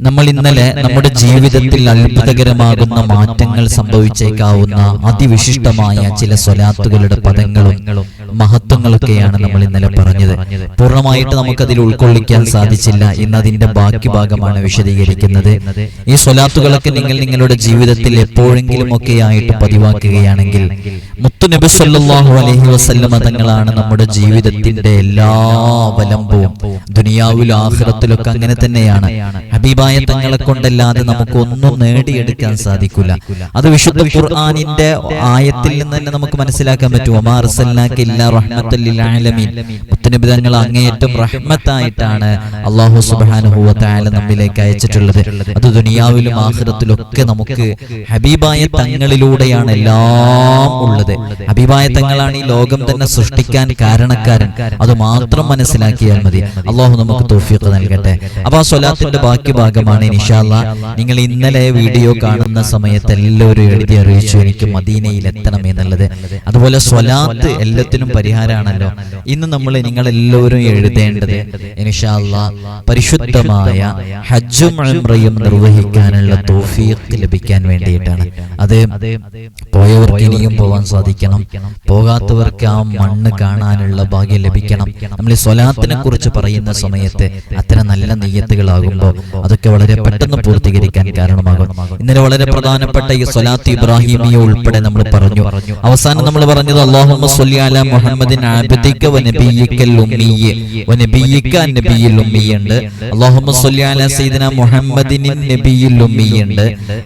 നമ്മൾ ഇന്നലെ നമ്മുടെ ജീവിതത്തിൽ അത്ഭുതകരമാകുന്ന മാറ്റങ്ങൾ സംഭവിച്ചേക്കാവുന്ന അതിവിശിഷ്ടമായ ചില സ്വലാത്തുകളുടെ പദങ്ങളും മഹത്വങ്ങളൊക്കെയാണ് നമ്മൾ ഇന്നലെ പറഞ്ഞത്. പൂർണമായിട്ട് നമുക്കതിൽ ഉൾക്കൊള്ളിക്കാൻ സാധിച്ചില്ല ഇന്ന് അതിന്റെ ബാക്കി ഭാഗമാണ് വിശദീകരിക്കുന്നത്. ഈ സ്വലാത്തുകളൊക്കെ നിങ്ങൾ നിങ്ങളുടെ ജീവിതത്തിൽ എപ്പോഴെങ്കിലും ഒക്കെ ആയിട്ട് പതിവാക്കുകയാണെങ്കിൽ മുത്തുനബി സല്ലാഹു അലഹി വസല്ലമ തങ്ങളാണ് നമ്മുടെ ജീവിതത്തിന്റെ എല്ലാ അവലംബവും ദുനിയാവിലും ആഹ്ലത്തിലൊക്കെ അങ്ങനെ തന്നെയാണ്. ഹബീബായ തങ്ങളെ കൊണ്ടല്ലാതെ നമുക്ക് ഒന്നും നേടിയെടുക്കാൻ സാധിക്കില്ല അത് വിശുദ്ധ ഖുർആാനിന്റെ ആയത്തിൽ നിന്ന് തന്നെ നമുക്ക് മനസ്സിലാക്കാൻ പറ്റും. ഒമാ അർസൽനാക ഇല്ലാ റഹ്മത്തൽ ലിൽ ആലമീൻ മുത്തുനബി അങ്ങേയറ്റം റഹ്മത്തായിട്ടാണ് അള്ളാഹു തആല നമ്മിലേക്ക് അയച്ചിട്ടുള്ളത്. അത് ദുനിയാവിലും ആഖിറത്തിലൊക്കെ നമുക്ക് ഹബീബായ തങ്ങളിലൂടെയാണ് എല്ലാം ഉള്ളത്. ഹബീബായ തങ്ങളാണ് ഈ ലോകം തന്നെ സൃഷ്ടിക്കാൻ കാരണക്കാരൻ. അത് മാത്രം മനസ്സിലാക്കിയാൽ മതി. അള്ളാഹു നമുക്ക് തോഫിയൊക്കെ നൽകട്ടെ. അപ്പൊ ആ സ്വലാത്തിന്റെ ബാക്കി ഭാഗമാണ് നിഷാല്ല നിങ്ങൾ ഇന്നലെ വീഡിയോ കാണുന്ന സമയത്ത് എല്ലാവരും എഴുതി അറിയിച്ചു എനിക്ക് മദീനയിൽ എത്തണം എന്നുള്ളത്. അതുപോലെ സ്വലാത്ത് എല്ലാത്തിനും പരിഹാരമാണല്ലോ ഇന്ന് നമ്മൾ നിങ്ങൾ എല്ലാവരും എഴുതേണ്ടത് പരിശുദ്ധമായ ഹജ്ജും ഉംറയും നിർവഹിക്കാനുള്ള തോഫീഖ് ലഭിക്കാൻ വേണ്ടിയിട്ടാണ്. അത് പോയവർക്ക് ഇനിയും പോകാൻ സാധിക്കണം. പോകാത്തവർക്ക് ആ മണ്ണ് കാണാനുള്ള ഭാഗ്യം ലഭിക്കണം. നമ്മൾ ഈ സ്വലാത്തിനെ കുറിച്ച് പറയുന്ന സമയത്ത് അത്ര നല്ല നെയ്യത്തുകളാകുമ്പോൾ അതൊക്കെ വളരെ പെട്ടെന്ന് പൂർത്തീകരിക്കാൻ കാരണമാകും. ഇന്നലെ വളരെ പ്രധാനപ്പെട്ട ഈ സ്വലാത്ത് ഇബ്രാഹിമിയെ ഉൾപ്പെടെ നമ്മൾ പറഞ്ഞു. അവസാനം നമ്മൾ പറഞ്ഞത് അള്ളാഹു മുഹമ്മദിൻ ആബിദിക വ നബിയിക്കൽ ഉമ്മിയ്യ വ നബിയിക നബിയിൽ ഉമ്മിയുണ്ട്. അല്ലാഹുമ്മ സ്വല്ലി അലാ സയ്യിദിന മുഹമ്മദിൻ നബിയിൽ ഉമ്മിയുണ്ട്.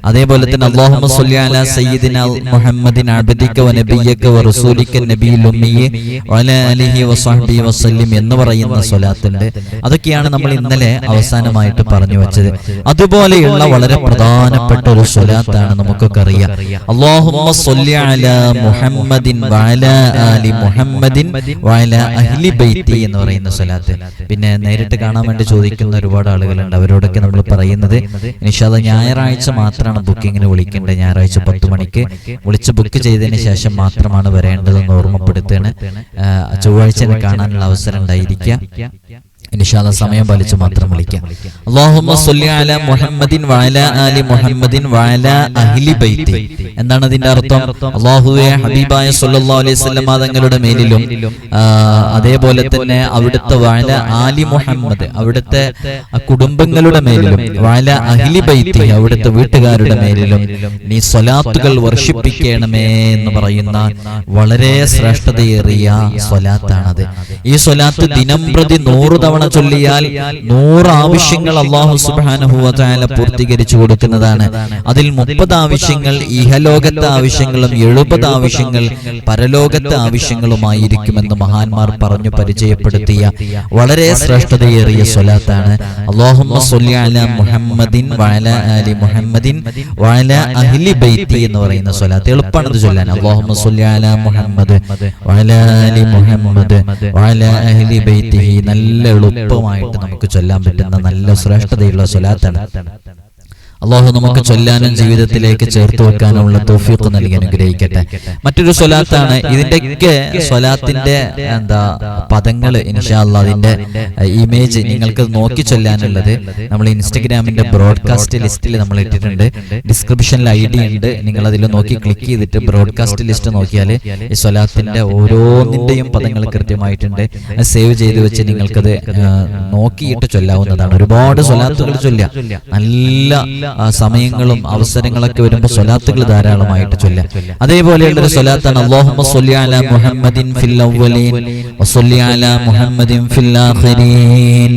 അതേപോലെ തന്നെ അല്ലാഹുമ്മ സ്വല്ലി അലാ സയ്യിദിന മുഹമ്മദിൻ ആബിദിക വ നബിയിക വ റസൂലിക നബിയിൽ ഉമ്മിയ വ അലാ അലിഹി വ സ്വഹ്ബിഹി വസല്ലം എന്ന് പറയുന്ന സ്വലാത്തുണ്ട്. അതൊക്കെയാണ് നമ്മൾ ഇന്നലെ അവസാനമായിട്ട് പറഞ്ഞു വെച്ചത്. അതുപോലെയുള്ള വളരെ പ്രധാനപ്പെട്ട ഒരു സ്വലാത്താണ് നമുക്കൊക്കെ അറിയാം. അല്ലാഹുമ്മ സ്വല്ലി അലാ മുഹമ്മദിൻ വ അലാ ആലി മുഹമ്മദിൻ അഹ്ലി ബൈത്തി എന്ന് പറയുന്ന സ്വലാത്ത്. പിന്നെ നേരിട്ട് കാണാൻ വേണ്ടി ചോദിക്കുന്ന ഒരുപാട് ആളുകളുണ്ട്. അവരോടൊക്കെ നമ്മൾ പറയുന്നത് നിഷാദ ഞായറാഴ്ച മാത്രമാണ് ബുക്കിങ്ങിന് വിളിക്കേണ്ടത്. ഞായറാഴ്ച പത്ത് മണിക്ക് വിളിച്ച് ബുക്ക് ചെയ്തതിന് ശേഷം മാത്രമാണ് വരേണ്ടതെന്ന് ഓർമ്മപ്പെടുത്തുകയാണ്. ചൊവ്വാഴ്ച കാണാനുള്ള അവസരം ഉണ്ടായിരിക്കുക. ഇൻഷാല്ല സമയം പാലിച്ച് മാത്രം വിളിക്കാം. സ്വല്ലി അലാ മുഹമ്മദിൻ ആലി മുഹമ്മദിൻ അഹ്ലി ബൈത്തി. എന്താണ് അതിന്റെ അർത്ഥം? അല്ലാഹുവേ ഹബീബായ സല്ലല്ലാഹു അലൈഹി വസല്ലം തങ്ങളുടെ മേലിലും അതേപോലെ തന്നെ അവിടുത്തെ വാല ആലി മുഹമ്മദ് അവിടുത്തെ കുടുംബങ്ങളുടെ മേലിലും വാല അഹ്ലി ബൈത്തി അവിടുത്തെ വീട്ടുകാരുടെ മേലിലും നീ സ്വലാത്തുകൾ വർഷിപ്പിക്കണമേ എന്ന് പറയുന്ന വളരെ ശ്രേഷ്ഠതയേറിയ സ്വലാത്താണത്. ഈ സ്വലാത്ത് ദിനം പ്രതി നൂറ് തവണ ചൊല്ലിയാൽ നൂറ് ആവശ്യങ്ങൾ അള്ളാഹു സുബാനുഭവത്തായ പൂർത്തീകരിച്ചു കൊടുക്കുന്നതാണ്. അതിൽ മുപ്പത് ആവശ്യങ്ങൾ ഇഹലോകത്തെ ആവശ്യങ്ങളും എഴുപത് ആവശ്യങ്ങൾ പരലോകത്തെ ആവശ്യങ്ങളുമായിരിക്കുമെന്ന് മഹാന്മാർ പറഞ്ഞു പരിചയപ്പെടുത്തിയ വളരെ ശ്രേഷ്ഠതയേറിയ സ്വലാത്താണ്. മുഹമ്മദിൻ ആലി മുഹമ്മദിൻ അഹ്ലി എന്ന് പറയുന്ന സ്വലാത്ത്. എളുപ്പമാണ് ഇത് ചൊല്ലാൻ. അല്ലാഹുമ്മ അലാ ആലി അഹ്ലി നല്ല എളുപ്പമായിട്ട് നമുക്ക് ചൊല്ലാൻ പറ്റുന്ന നല്ല ശ്രേഷ്ഠതയുള്ള സ്വലാത്താണ്. അള്ളാഹു നമുക്ക് ചൊല്ലാനും ജീവിതത്തിലേക്ക് ചേർത്ത് വെക്കാനുള്ള തോഫിയൊക്കെ നൽകി അനുഗ്രഹിക്കട്ടെ. മറ്റൊരു സ്വലാത്താണ് ഇതിന്റെയൊക്കെ സ്വലാത്തിന്റെ എന്താ പദങ്ങൾ ഇൻഷാല്ല അതിന്റെ ഇമേജ് നിങ്ങൾക്ക് നോക്കി ചൊല്ലാനുള്ളത് നമ്മൾ ഇൻസ്റ്റഗ്രാമിന്റെ ബ്രോഡ്കാസ്റ്റ് ലിസ്റ്റിൽ നമ്മൾ ഇട്ടിട്ടുണ്ട്. ഡിസ്ക്രിപ്ഷനിൽ ഐ ഡി ഉണ്ട്. നിങ്ങൾ അതിൽ നോക്കി ക്ലിക്ക് ചെയ്തിട്ട് ബ്രോഡ്കാസ്റ്റ് ലിസ്റ്റ് നോക്കിയാൽ ഈ സ്വലാത്തിന്റെ ഓരോന്നിന്റെയും പദങ്ങൾ കൃത്യമായിട്ടുണ്ട്. സേവ് ചെയ്ത് വെച്ച് നിങ്ങൾക്കത് നോക്കിയിട്ട് ചൊല്ലാവുന്നതാണ്. ഒരുപാട് സ്വലാത്തുകൾ ചൊല്ലാം നല്ല സമയങ്ങളും അവസരങ്ങളൊക്കെ വരുമ്പോൾ സ്വലാത്തുകൾ ധാരാളമായിട്ട് ചൊല്ലാം അതേപോലെയുള്ള ഒരു സ്വലാത്താണ് അല്ലാഹുമ്മ സ്വല്ലി അലാ മുഹമ്മദിൻ ഫിൽ അവ്വലീൻ വസ്വല്ലി അലാ മുഹമ്മദിൻ ഫിൽ ആഖിരീൻ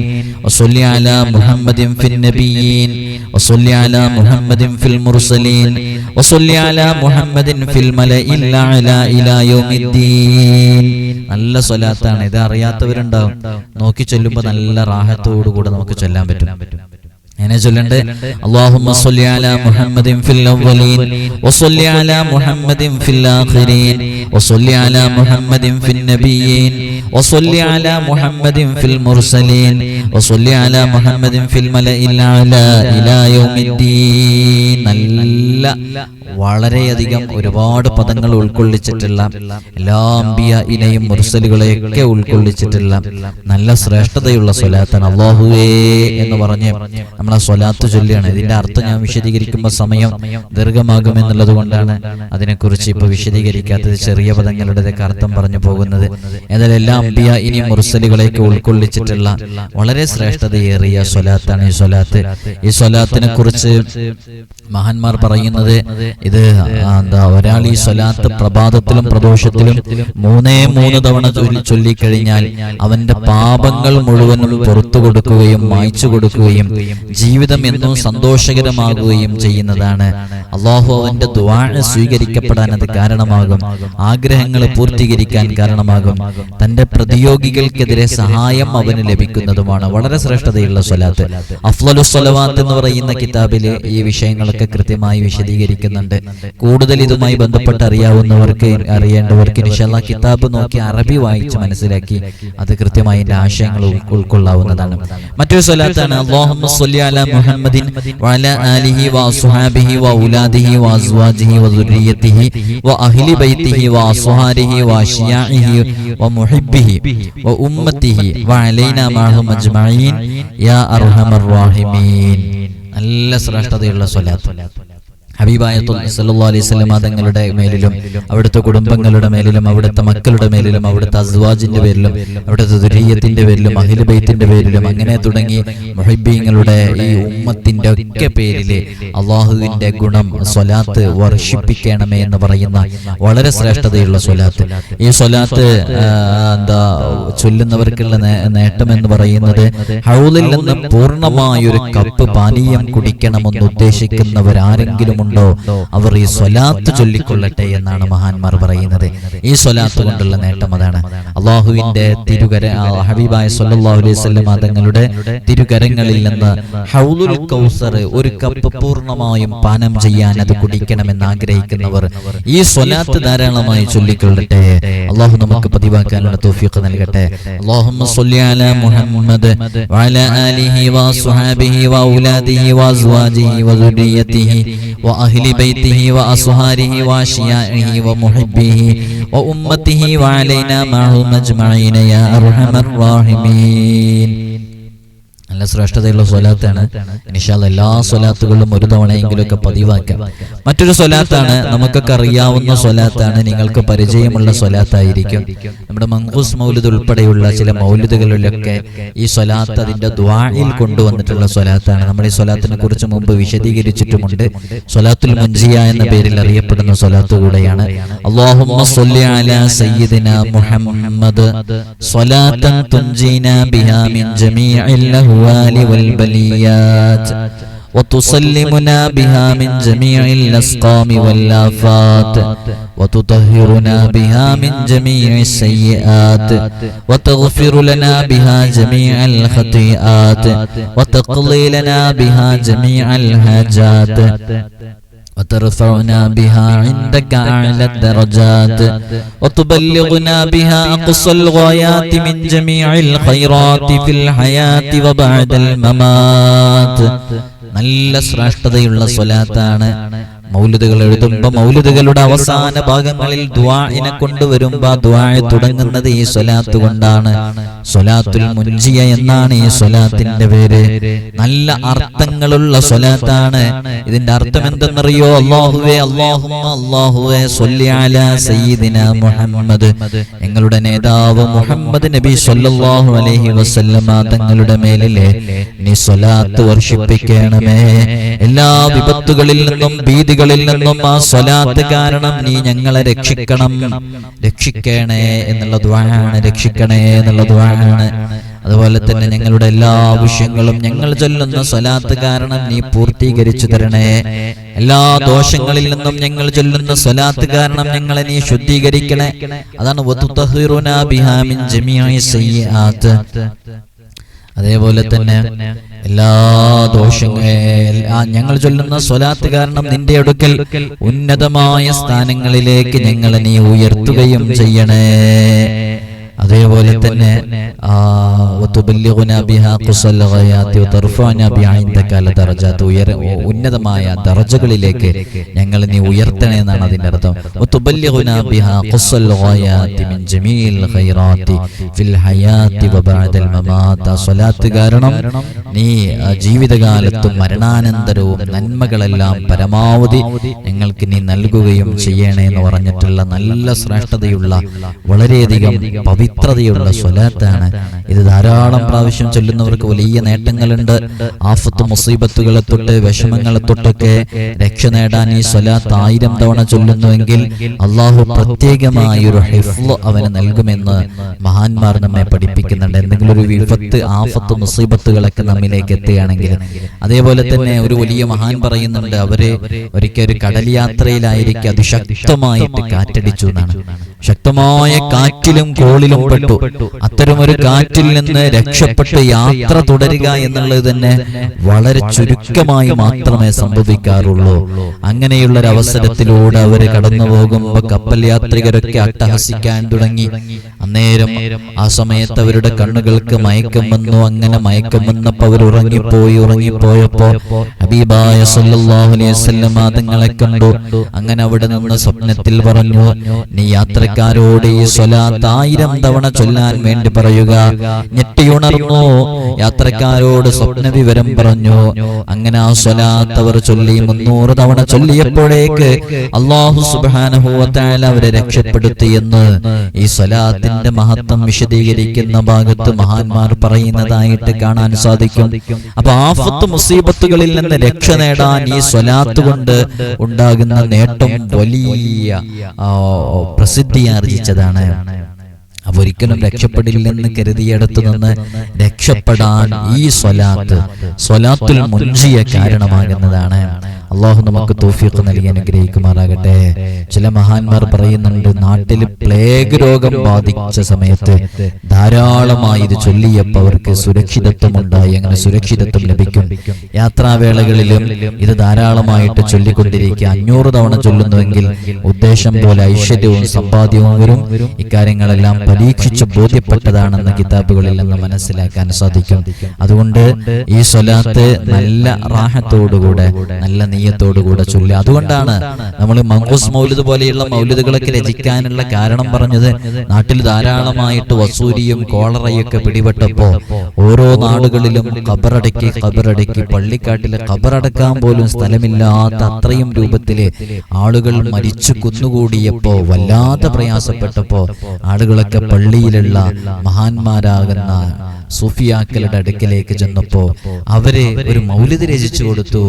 വസ്വല്ലി അലാ മുഹമ്മദിൻ ഫിൻ നബിയീൻ വസ്വല്ലി അലാ മുഹമ്മദിൻ ഫിൽ മുർസലീൻ വസ്വല്ലി അലാ മുഹമ്മദിൻ ഫിൽ മലഇൽ ഇലാ യൗമിദ്ദീൻ. നല്ല സ്വലാത്താണ്. ഇത് അറിയാത്തവരുണ്ടാവും. നോക്കി ചൊല്ലുമ്പോൾ നല്ല റാഹത്തോടു കൂടെ നമുക്ക് ചൊല്ലാൻ പറ്റും. എങ്ങനെ ചൊല്ലണ്ട് അല്ലാഹുമ്മ സ്വല്ലി അലാ മുഹമ്മദിൻ ഫിൽ അവ്വലീൻ വസ്വല്ലി അലാ മുഹമ്മദിൻ ഫിൽ ആഖിരീൻ വസ്വല്ലി അലാ മുഹമ്മദിൻ ഫിൻ നബിയീൻ വസ്വല്ലി അലാ മുഹമ്മദിൻ ഫിൽ മുർസലീൻ വസ്വല്ലി അലാ മുഹമ്മദിൻ ഫിൽ മലഇൽ അലാ ഇലാ യൗമിദ്ദീൻ. നല്ല വളരെയധികം ഒരുപാട് പദങ്ങൾ ഉൾക്കൊള്ളിച്ചിട്ടുള്ള എല്ലാ അമ്പിയ ഇനയും മുർസലുകളെയൊക്കെ ഉൾക്കൊള്ളിച്ചിട്ടുള്ള നല്ല ശ്രേഷ്ഠതയുള്ള സ്വലാത്താണ് അള്ളാഹുവേ എന്ന് പറഞ്ഞ് നമ്മളെ സ്വലാത്ത് ചൊല്ലിയാണ് ഇതിന്റെ അർത്ഥം ഞാൻ വിശദീകരിക്കുമ്പോൾ സമയം ദീർഘമാകുമെന്നുള്ളത് കൊണ്ടാണ് അതിനെക്കുറിച്ച് ഇപ്പൊ വിശദീകരിക്കാത്തത് ചെറിയ പദങ്ങളുടെയൊക്കെ അർത്ഥം പറഞ്ഞു പോകുന്നത്. ഏതായാലും എല്ലാ അമ്പിയ ഇനി മുർസലുകളെയൊക്കെ ഉൾക്കൊള്ളിച്ചിട്ടുള്ള വളരെ ശ്രേഷ്ഠതയേറിയ സ്വലാത്താണ് ഈ സ്വലാത്ത്. ഈ സ്വലാത്തിനെ കുറിച്ച് മഹാന്മാർ പറയുന്നത് ഇത് എന്താ ഒരാൾ ഈ സ്വലാത്ത് പ്രഭാതത്തിലും പ്രദോഷത്തിലും മൂന്നേ മൂന്ന് തവണ ചൊല്ലി ചൊല്ലിക്കഴിഞ്ഞാൽ അവന്റെ പാപങ്ങൾ മുഴുവനും പുറത്തു കൊടുക്കുകയും മായ്ച്ചു കൊടുക്കുകയും ജീവിതം എന്നും സന്തോഷകരമാകുകയും ചെയ്യുന്നതാണ്. അള്ളാഹു അവന്റെ ദ്വാഴ സ്വീകരിക്കപ്പെടാൻ അത് കാരണമാകും. ആഗ്രഹങ്ങൾ പൂർത്തീകരിക്കാൻ കാരണമാകും. തന്റെ പ്രതിയോഗികൾക്കെതിരെ സഹായം അവന് ലഭിക്കുന്നതുമാണ്. വളരെ ശ്രേഷ്ഠതയുള്ള സ്വലാത്ത്. അഫ്ലലു സ്വലവാത്ത് എന്ന് പറയുന്ന കിതാബിൽ ഈ വിഷയങ്ങളൊക്കെ കൃത്യമായി വിശദീകരിക്കുന്നുണ്ട്. കൂടുതൽ ഇതുമായി ബന്ധപ്പെട്ട് അറിയാവുന്നവർക്ക് അറിയേണ്ടവർക്ക് ഇൻഷാല്ലാ കിതാബ് നോക്കി അറബി വായിച്ച് മനസ്സിലാക്കി. അത് കൃത്യമായി അതിന്റെ ആശയങ്ങൾ ഉൾക്കൊള്ളാവുന്നതാണ്. മറ്റൊരു സ്വലാത്താണ് അല്ലാഹുമ്മ സ്വല്ലി അലാ മുഹമ്മദിൻ വഅലാ ആലിഹി വഅസ്ഹാബിഹി വഉലാദിഹി വഅസ്വാജിഹി വഅഹ്ലി ബൈത്തിഹി വഅസ്ഹാരിഹി വഅശിയാഇഹി വമുഹിബ്ബിഹി വഉമ്മത്തിഹി വഅലൈനാ മഅഹും അജ്മഈൻ യാ അർഹമർ റഹീമീൻ. നല്ല ശ്രേഷ്ഠതയുള്ള സ്വലാത്ത്. ഹബീബായ സല്ലാ അലൈഹി വസല്ലം തങ്ങളുടെ മേലിലും അവിടുത്തെ കുടുംബങ്ങളുടെ മേലിലും അവിടുത്തെ മക്കളുടെ മേലിലും അവിടുത്തെ അസ്വാജിന്റെ പേരിലും അവിടുത്തെ ദുരീയത്തിന്റെ പേരിലും അഹിൽ ബൈത്തിന്റെ പേരിലും അങ്ങനെ തുടങ്ങി മൊഹിബീങ്ങളുടെ ഈ ഉമ്മത്തിന്റെ ഒക്കെ പേരിൽ അള്ളാഹുവിന്റെ ഗുണം സ്വലാത്ത് വർഷിപ്പിക്കണമേ എന്ന് പറയുന്ന വളരെ ശ്രേഷ്ഠതയുള്ള സ്വലാത്ത്. ഈ സ്വലാത്ത് എന്താ ചൊല്ലുന്നവർക്കുള്ള നേട്ടം എന്ന് പറയുന്നത് ഹൗലിൽ നിന്ന് പൂർണമായൊരു കപ്പ് പാനീയം കുടിക്കണമെന്ന് ഉദ്ദേശിക്കുന്നവരാരെങ്കിലും ഉണ്ടോ അവർ ഈ സ്വലാത്ത് ചൊല്ലിക്കൊള്ളട്ടെ എന്നാണ് മഹാന്മാർ പറയുന്നത്. ഈ സ്വലാത്ത് കൊണ്ടുള്ള നേട്ടം അതാണ്. അള്ളാഹുവിന്റെ തിരുകര ഹബീബായ സല്ലല്ലാഹു അലൈഹി വസല്ലം തങ്ങളുടെ തിരുകരങ്ങളിൽ നിന്ന് ഹൗലുൽ കൗസർ ഒരു കപ്പ് പൂർണമായും പാനം ചെയ്യാൻ അത് കുടിക്കണമെന്ന് ആഗ്രഹിക്കുന്നവർ ഈ സ്വലാത്ത് ധാരാളമായി ചൊല്ലിക്കൊള്ളട്ടെ. അള്ളാഹു നമുക്ക് പതിവാക്കാനുള്ള തോഫിയൊക്കെ നൽകട്ടെ. സ്വല്ലി അലാ മുഹമ്മദ് വഅലാ ആലിഹി وصحابه വഔലാദിഹി وأزواجه വദുരിയതിഹി വഅഹ്ലി بيته وأصهاره وأشيائه ومحبيه وأمته وعلينا മഅഹും അജ്മഈന യാ അർഹമർ റാഹിമീൻ നല്ല ശ്രേഷ്ഠതയുള്ള സ്വലാത്താണ്. നിഷാദ് എല്ലാ സ്വലാത്തുകളിലും ഒരു തവണയെങ്കിലുമൊക്കെ പതിവാക്കാം. മറ്റൊരു സ്വലാത്താണ് നമുക്കൊക്കെ അറിയാവുന്ന സ്വലാത്താണ് നിങ്ങൾക്ക് പരിചയമുള്ള സ്വലാത്തായിരിക്കും. നമ്മുടെ മങ്കൂസ് മൗലിദ് ഉൾപ്പെടെയുള്ള ചില മൗലിദുകളിലൊക്കെ ഈ സ്വലാത്ത് അതിന്റെ ദ്വായിൽ കൊണ്ടുവന്നിട്ടുള്ള സ്വലാത്താണ്. നമ്മൾ ഈ സ്വലാത്തിനെ കുറിച്ച് മുമ്പ് വിശദീകരിച്ചിട്ടുമുണ്ട്. സ്വലാത്തുൽ മുൻജിയ എന്ന പേരിൽ അറിയപ്പെടുന്ന സ്വലാത്ത് കൂടെയാണ്. സയ്യിദിന മുഹമ്മദ് സ്വലാത്തൻ ബിഹാ മിൻ ജമീഇൽ والأموال والبليات وتسلمنا بها من جميع الأسقام والآفات وتطهرنا بها من جميع السيئات وتغفر لنا بها جميع الخطيئات وتقضي لنا بها جميع الهاجات وترفعنا بها عندك أعلى الدرجات وتبلغنا بها أقصى الغايات من جميع الخيرات في الحياة وبعد الممات നല്ല ശ്രേഷ്ഠതയുള്ള സ്വലാത്താണ് മൗലിദുകൾ എഴുതുമ്പോ മൗലിദുകളുടെ അവസാന ഭാഗങ്ങളിൽ ദ്വാഇനെ കൊണ്ടുവരുമ്പോ ദ്വാ തുടങ്ങുന്നത് ഈ സ്വലാത്ത് കൊണ്ടാണ് സ്വലാത്തുൽ മുൻജിയ എന്നാണ് ഈ സൊലാത്തിന്റെ പേര്. നല്ല അർത്ഥങ്ങളുള്ള സൊലാത്താണ് ഇതിന്റെ അർത്ഥം എന്തെന്നറിയോ? അള്ളാഹുവേ അള്ളാഹുവേ സയ്യിദിന മുഹമ്മദ്. ഞങ്ങളുടെ നേതാവ് മുഹമ്മദ് നബി സല്ലല്ലാഹു അലൈഹി വസല്ലമ തങ്ങളുടെ മേലിലെ നീ സൊലാത്ത് വർഷിപ്പിക്കണമേ. എല്ലാ വിപത്തുകളിൽ നിന്നും ഭീതികളിൽ നിന്നും ആ സ്വലാത്ത് കാരണം നീ ഞങ്ങളെ രക്ഷിക്കണം. രക്ഷിക്കണേ. എന്നുള്ള ദ്വാണ് രക്ഷിക്കണേ എന്നുള്ള ദ്വാണ് അതുപോലെ തന്നെ ഞങ്ങളുടെ എല്ലാ ആവശ്യങ്ങളും ഞങ്ങൾ ചൊല്ലുന്ന സ്വലാത്ത് കാരണം നീ പൂർത്തീകരിച്ചു തരണേ. എല്ലാ ദോഷങ്ങളിൽ നിന്നും ഞങ്ങൾ ചൊല്ലുന്ന സ്വലാത്ത് കാരണം ഞങ്ങളെ നീ ശുദ്ധീകരിക്കണേ. അതാണ് അതേപോലെ തന്നെ എല്ലാ ദോഷങ്ങൾ ഞങ്ങൾ ചൊല്ലുന്ന സ്വലാത്ത് കാരണം നിന്റെ അടുക്കൽ ഉന്നതമായ സ്ഥാനങ്ങളിലേക്ക് ഞങ്ങളെ നീ ഉയർത്തുകയും ചെയ്യണേ. അതേപോലെ തന്നെ ഉന്നതമായ ദർജകളിലേക്ക് ഞങ്ങൾ നീ ഉയർത്തണേ എന്നാണ് അതിന്റെ അർത്ഥം. കാരണം നീ ജീവിതകാലത്തും മരണാനന്തരവും നന്മകളെല്ലാം പരമാവധി ഞങ്ങൾക്ക് നീ നൽകുകയും ചെയ്യണേ എന്ന് പറഞ്ഞിട്ടുള്ള നല്ല ശ്രേഷ്ഠതയുള്ള വളരെയധികം പവിത്രതയുള്ള സ്വലാത്താണ്. ഇത് ധാരാളം പ്രാവശ്യം ചൊല്ലുന്നവർക്ക് വലിയ നേട്ടങ്ങളുണ്ട്. ആഫത്ത് മുസീബത്തുകളെ തൊട്ട് വിഷമങ്ങളെ തൊട്ടൊക്കെ രക്ഷ നേടാൻ ഈ സ്വലാത്ത് ആയിരം തവണ ചൊല്ലുന്നുവെങ്കിൽ അള്ളാഹു പ്രത്യേകമായ ഒരു ഹിഫ്ല് അവന് നൽകുമെന്ന് മഹാന്മാർ നമ്മെ പഠിപ്പിക്കുന്നുണ്ട്. എന്തെങ്കിലും ഒരു വിപത്ത് ആഫത്ത് മുസീബത്തുകളൊക്കെ നമ്മിലേക്ക് എത്തുകയാണെങ്കിൽ അതേപോലെ തന്നെ ഒരു വലിയ മഹാൻ പറയുന്നുണ്ട് അവർ ഒരിക്കൽ ഒരു കടൽ യാത്രയിലായിരിക്കും അതിശക്തമായിട്ട് കാറ്റടിച്ചു എന്നാണ്. ശക്തമായ കാറ്റിലും കോളിലും പെട്ടു. അത്തരമൊരു കാറ്റിൽ നിന്ന് രക്ഷപ്പെട്ട് യാത്ര തുടരുക എന്നുള്ളത് തന്നെ വളരെ ചുരുക്കമായി മാത്രമേ സംഭവിക്കാറുള്ളൂ. അങ്ങനെയുള്ള ഒരു അവസരത്തിലൂടെ അവർ കടന്നു പോകുമ്പോ കപ്പൽ യാത്രികരൊക്കെ അട്ടഹസിക്കാൻ തുടങ്ങി. അന്നേരം ആ സമയത്ത് അവരുടെ കണ്ണുകൾക്ക് മയക്കം വന്നു. അങ്ങനെ മയക്കം വന്നപ്പോ അവർ ഉറങ്ങിപ്പോയി ഉറങ്ങിപ്പോയപ്പോ ഹബീബായ സല്ലല്ലാഹു അലൈഹി ആദങ്ങളെ കണ്ടു. അങ്ങനെ അവിടെ നിന്ന് സ്വപ്നത്തിൽ പറഞ്ഞു നീ യാത്രക്കാരോട് ഈ സ്വലാത്ത് ആയിരം തവണ ചൊല്ലാൻ വേണ്ടി പറയുക. ഞെട്ടിയുണർന്നു യാത്രക്കാരോട് സ്വപ്ന വിവരം പറഞ്ഞു. അങ്ങനെ ആ സ്വലാത്ത് അവർ ചൊല്ലി മുന്നൂറ് തവണ ചൊല്ലിയപ്പോഴേക്ക് അള്ളാഹു തആല അവരെ രക്ഷപ്പെടുത്തി എന്ന് ഈ സ്വലാത്തിന്റെ മഹത്വം വിശദീകരിക്കുന്ന ഭാഗത്ത് മഹാന്മാർ പറയുന്നതായിട്ട് കാണാൻ സാധിക്കും. അപ്പൊ ആഫത്ത് മുസീബത്തുകളിൽ നിന്ന് രക്ഷ നേടാൻ ഈ സ്വലാത്ത് കൊണ്ട് ഉണ്ടാകുന്ന നേട്ടം വലിയ പ്രസിദ്ധി ആർജിച്ചതാണ്. അപ്പൊ ഒരിക്കലും രക്ഷപ്പെടില്ലെന്ന് കരുതിയിടത്തു നിന്ന് രക്ഷപ്പെടാൻ ഈ സ്വലാത്ത് സ്വലാത്തുൽ മുൻജിയ കാരണമാകുന്നതാണ്. അള്ളാഹു നമുക്ക് തോഫിയൊക്കെ നൽകി അനുഗ്രഹിക്കുമാറാകട്ടെ. ചില മഹാന്മാർ പറയുന്നുണ്ട് നാട്ടിൽ പ്ലേഗ് രോഗം ബാധിച്ച സമയത്ത് ധാരാളമായി ഇത് ചൊല്ലിയപ്പോൾ അവർക്ക് സുരക്ഷിതത്വം ഉണ്ടായി. അങ്ങനെ സുരക്ഷിതത്വം ലഭിക്കും. യാത്രാവേളകളിലും ഇത് ധാരാളമായിട്ട് ചൊല്ലിക്കൊണ്ടിരിക്കുക. അഞ്ഞൂറ് തവണ ചൊല്ലുന്നുവെങ്കിൽ ഉദ്ദേശം പോലെ ഐശ്വര്യവും സമ്പാദ്യവും വരും. ഇക്കാര്യങ്ങളെല്ലാം പരീക്ഷിച്ച് ബോധ്യപ്പെട്ടതാണെന്ന് കിതാബുകളിൽ നിന്ന് മനസ്സിലാക്കാൻ സാധിക്കും. അതുകൊണ്ട് ഈ സ്വലാത്ത് നല്ല റാഹത്തോടുകൂടെ നല്ല നീയത്തോടുകൂടെ ചൊല്ലുക അതുകൊണ്ടാണ് നമ്മൾ മങ്കൂസ് മൗലിദ് പോലെയുള്ള മൗലിദുകളൊക്കെ രചിക്കാനുള്ള കാരണം പറഞ്ഞത്. നാട്ടിൽ ധാരാളമായിട്ട് വസൂരിയും കോളറയൊക്കെ പിടിപെട്ടപ്പോ ഓരോ നാടുകളിലും ഖബറടക്കി ഖബറടക്കി. പള്ളിക്കാട്ടിലെ ഖബറടക്കാൻ പോലും സ്ഥലമില്ലാത്ത അത്രയും രൂപത്തിൽ ആളുകൾ മരിച്ചു കുന്നുകൂടിയപ്പോ വല്ലാതെ പ്രയാസപ്പെട്ടപ്പോ ആളുകളൊക്കെ പള്ളിയിലുള്ള മഹാന്മാരാകുന്ന സൂഫിയാക്കളുടെ അടുക്കലേക്ക് ചെന്നപ്പോ അവർ ഒരു മൗലിദ് രചിച്ചു കൊടുത്തു.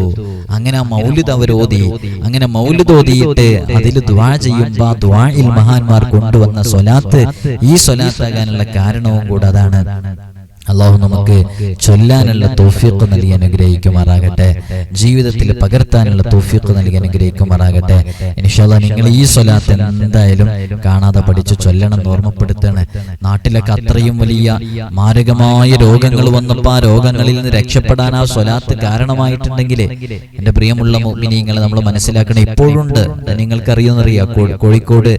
അങ്ങനെ ആ മൗലിദ് അവർ ഓതി അങ്ങനെ മൗലിദ് ഓതിയിട്ട് അതിൽ ദ്വാ ചെയ്യുമ്പോ ആ ദ്വായിൽ മഹാന്മാർ കൊണ്ടുവന്ന സ്വലാത്ത് ഈ സ്വലാത്താകാനുള്ള കാരണവും കൂടെ അതാണ്. അള്ളാഹു നമുക്ക് ചൊല്ലാനുള്ള തോഫീക്ക് നൽകി അനുഗ്രഹിക്കുമാറാകട്ടെ. ജീവിതത്തിൽ പകർത്താനുള്ള തോഫീക്ക് നൽകി അനുഗ്രഹിക്കുമാറാകട്ടെ. ഇൻഷാല്ല നിങ്ങൾ ഈ സ്വലാത്ത് എന്തായാലും കാണാതെ പഠിച്ച് ചൊല്ലണം എന്ന് ഓർമ്മപ്പെടുത്താണ് നാട്ടിലൊക്കെ അത്രയും വലിയ മാരകമായ രോഗങ്ങൾ വന്നപ്പോൾ ആ രോഗങ്ങളിൽ നിന്ന് രക്ഷപ്പെടാൻ ആ സ്വലാത്ത് കാരണമായിട്ടുണ്ടെങ്കിൽ എന്റെ പ്രിയമുള്ള നിങ്ങൾ നമ്മൾ മനസ്സിലാക്കണം ഇപ്പോഴുണ്ട്. നിങ്ങൾക്ക് കോ- കോഴിക്കോട്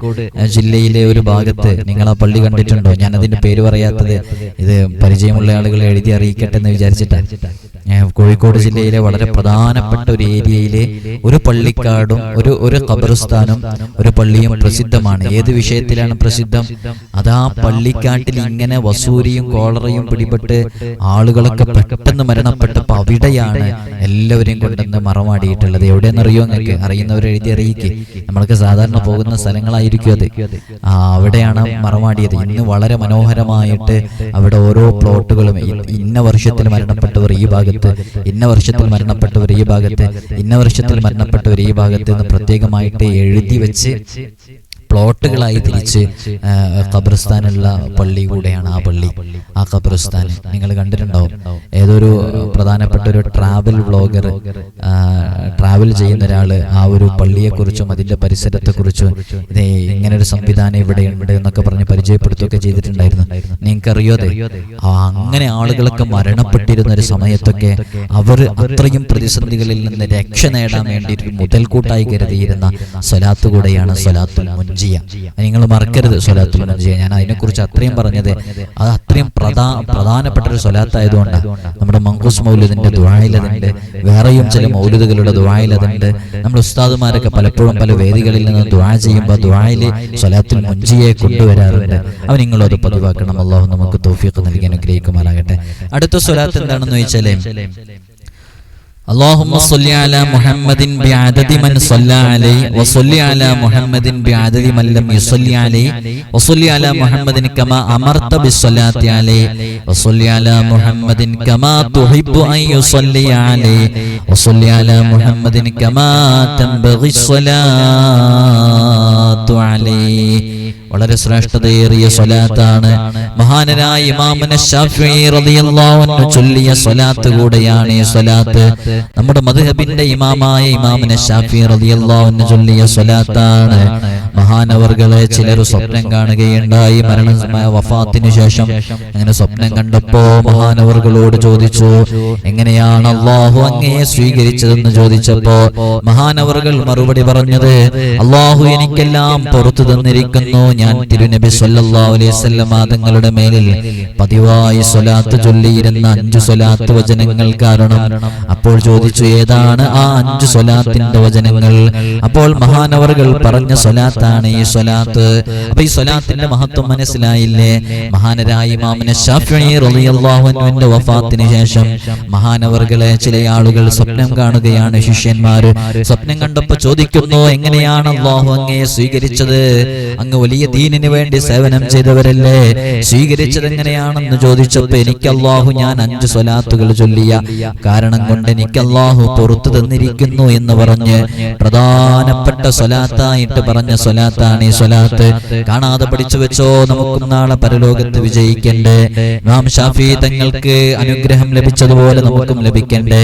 ജില്ലയിലെ ഒരു ഭാഗത്ത് നിങ്ങൾ ആ പള്ളി കണ്ടിട്ടുണ്ടോ? ഞാൻ അതിന്റെ പേര് പറയാത്തത് ഇത് പരിചയമുള്ള ആളുകളെ എഴുതി അറിയിക്കട്ടെ എന്ന് വിചാരിച്ചിട്ടാണ്. കോഴിക്കോട് ജില്ലയിലെ വളരെ പ്രധാനപ്പെട്ട ഒരു ഏരിയയിലെ ഒരു പള്ളിക്കാടും ഒരു ഒരു ഖബർസ്ഥാനും ഒരു പള്ളിയും പ്രസിദ്ധമാണ്. ഏത് വിഷയത്തിലാണ് പ്രസിദ്ധം? ആ പള്ളിക്കാട്ടിൽ ഇങ്ങനെ വസൂരിയും കോളറയും പിടിപെട്ട് ആളുകളൊക്കെ പെട്ടെന്ന് മരണപ്പെട്ടപ്പോൾ അവിടെയാണ് എല്ലാവരെയും കൊണ്ടുവന്ന് മറമാടിയിട്ടുള്ളത് എവിടെയെന്നറിയോ നിങ്ങൾക്ക്? അറിയുന്നവർ എഴുതി അറിയിക്ക്. നമ്മൾക്ക് സാധാരണ പോകുന്ന സ്ഥലങ്ങളായിരിക്കും അത്. ആ അവിടെയാണ് മറമാടിയത് ഇന്ന് വളരെ മനോഹരമായിട്ട് അവിടെ ഓരോ പ്ലോട്ടുകളും ഇന്ന വർഷത്തിൽ മരണപ്പെട്ടവർ ഈ ഭാഗത്ത് ഇന്ന വർഷത്തിൽ മരണപ്പെട്ടവർ ഈ ഭാഗത്ത് ഇന്ന വർഷത്തിൽ മരണപ്പെട്ടവർ ഈ ഭാഗത്ത് എന്ന് പ്രത്യേകമായിട്ട് എഴുതി വെച്ച് പ്ലോട്ടുകളായി തിരിച്ച് ഖബർസ്ഥാനുള്ള പള്ളി കൂടെയാണ് ആ പള്ളി. ആ ഖബർസ്ഥാൻ നിങ്ങൾ കണ്ടിട്ടുണ്ടാവും. ഏതൊരു പ്രധാനപ്പെട്ട ഒരു ട്രാവൽ വ്ളോഗർ ട്രാവൽ ചെയ്യുന്ന ഒരാൾ ആ ഒരു പള്ളിയെക്കുറിച്ചും അതിന്റെ പരിസരത്തെക്കുറിച്ചും ഇതേ ഇങ്ങനെ ഒരു സംവിധാനം ഇവിടെ ഉണ്ട് എന്നൊക്കെ പറഞ്ഞ് പരിചയപ്പെടുത്തുകയൊക്കെ ചെയ്തിട്ടുണ്ടായിരുന്നു. നിങ്ങൾക്കറിയോ അതെ? അങ്ങനെ ആളുകളൊക്കെ മരണപ്പെട്ടിരുന്ന ഒരു സമയത്തൊക്കെ അവർ അത്രയും പ്രതിസന്ധികളിൽ നിന്ന് രക്ഷ നേടാൻ വേണ്ടി ഒരു മുതൽക്കൂട്ടായി കരുതിയിരുന്ന സ്വലാത്ത് കൂടെയാണ് സ്വലാത്തുൽ മുൻജി മുഞ്ചിയ നിങ്ങൾ മറക്കരുത് സ്വലാത്തുൽ മുൻജിയ ഞാൻ അതിനെക്കുറിച്ച് അത്രയും പറഞ്ഞത് അത് അത്രയും പ്രധാ പ്രധാനപ്പെട്ട ഒരു സ്വലാത്തായതുകൊണ്ട് നമ്മുടെ മങ്കൂസ് മൗലിദിന്റെ ദുവായിലതുണ്ട് വേറെയും ചില മൗലിദുകളുടെ ദുവായിലതുണ്ട് നമ്മുടെ ഉസ്താദുമാരൊക്കെ പലപ്പോഴും പല വേദികളിൽ നിന്ന് ദുവാ ചെയ്യുമ്പോൾ ദുവായിൽ സ്വലാത്തുൽ മുൻജിയെ കൊണ്ടുവരാറുണ്ട്. അവ നിങ്ങളത് പതിവാക്കണം. അള്ളാഹു നമുക്ക് തോഫിയൊക്കെ നൽകി അനുഗ്രഹിക്കുമാറാകട്ടെ. അടുത്ത സ്വലാത്ത് എന്താണെന്ന് ചോദിച്ചാലേ اللهم صل على محمد بعدد من صلى عليه وصل على محمد بعدد من لم يصلي عليه وصل على محمد كما أمرت بالصلاة عليه وصل على محمد كما تحب أن يصلي عليه وصل على محمد كما تنبغي الصلاة عليه വളരെ ശ്രേഷ്ഠതയേറിയ സ്വലാത്താണ്. മഹാനരായ ഇമാമന റളിയല്ലാഹു ചൊല്ലിയ സ്വലാത്ത് കൂടെയാണ് ഈ സ്വലാത്ത്. നമ്മുടെ മദ്ഹബിന്റെ ഇമാമായ ഇമാമന ഷാഫിഈ റളിയല്ലാഹു ചൊല്ലിയ സ്വലാത്താണ്. മഹാനവർകളെ ചിലർ സ്വപ്നം കാണുകയുണ്ടായി. മരണ വഫാത്തിന് ശേഷം അങ്ങനെ സ്വപ്നം കണ്ടപ്പോ മഹാനവർകളോട് ചോദിച്ചു എങ്ങനെയാണ് അള്ളാഹു അങ്ങയെ സ്വീകരിച്ചതെന്ന് ചോദിച്ചപ്പോ മഹാനവർഗൾ മറുപടി പറഞ്ഞത് അള്ളാഹു എനിക്കെല്ലാം പുറത്തു തന്നിരിക്കുന്നു. ഞാൻ തിരുനബി സൊല്ലാ അലൈഹി ആദങ്ങളുടെ മേലിൽ പതിവായി സ്വലാത്ത് ചൊല്ലിയിരുന്ന അഞ്ചു സ്വലാത്ത് വചനങ്ങൾ കാരണം അപ്പോൾ ചോദിച്ചു ഏതാണ് ആ അഞ്ചു സ്വലാത്തിന്റെ വചനങ്ങൾ? അപ്പോൾ മഹാനവറുകൾ പറഞ്ഞ സ്വലാത്താണ് ഈ സ്വലാത്ത്. അപ്പൊ ഈ സ്വലാത്തിന്റെ മഹത്വം മനസ്സിലായില്ലേ? മഹാനരായ ഇമാമിനെ ഷാഫിന്റെ വഫാത്തിന് ശേഷം മഹാനവർകളെ ചില ആളുകൾ സ്വപ്നം കാണുകയാണ് ശിഷ്യന്മാര് സ്വപ്നം കണ്ടപ്പോ ചോദിക്കുന്നു എങ്ങനെയാണ് അള്ളാഹു അങ്ങയെ സ്വീകരിച്ചത്? അങ്ങ് വലിയ ദീനിന് വേണ്ടി സേവനം ചെയ്തവരല്ലേ? സ്വീകരിച്ചത് എങ്ങനെയാണെന്ന് ചോദിച്ചപ്പോ എനിക്ക് അള്ളാഹു ഞാൻ അഞ്ച് സ്വലാത്തുകൾ ചൊല്ലിയ. കാരണം കൊണ്ട് എനിക്ക് അള്ളാഹു പുറത്തു തന്നിരിക്കുന്നു എന്ന് പറഞ്ഞ് പ്രധാനപ്പെട്ട സ്വലാത്തായിട്ട് പറഞ്ഞ സ്വലാത്താണ് ഈ സ്വലാത്ത്. കാണാതെ പഠിച്ചു വെച്ചോ നമുക്കും നാളെ പരലോകത്ത് വിജയിക്കണ്ടേ. ഇമാം ഷാഫി തങ്ങൾക്ക് അനുഗ്രഹം ലഭിച്ചതുപോലെ നമുക്കും ലഭിക്കണ്ടേ.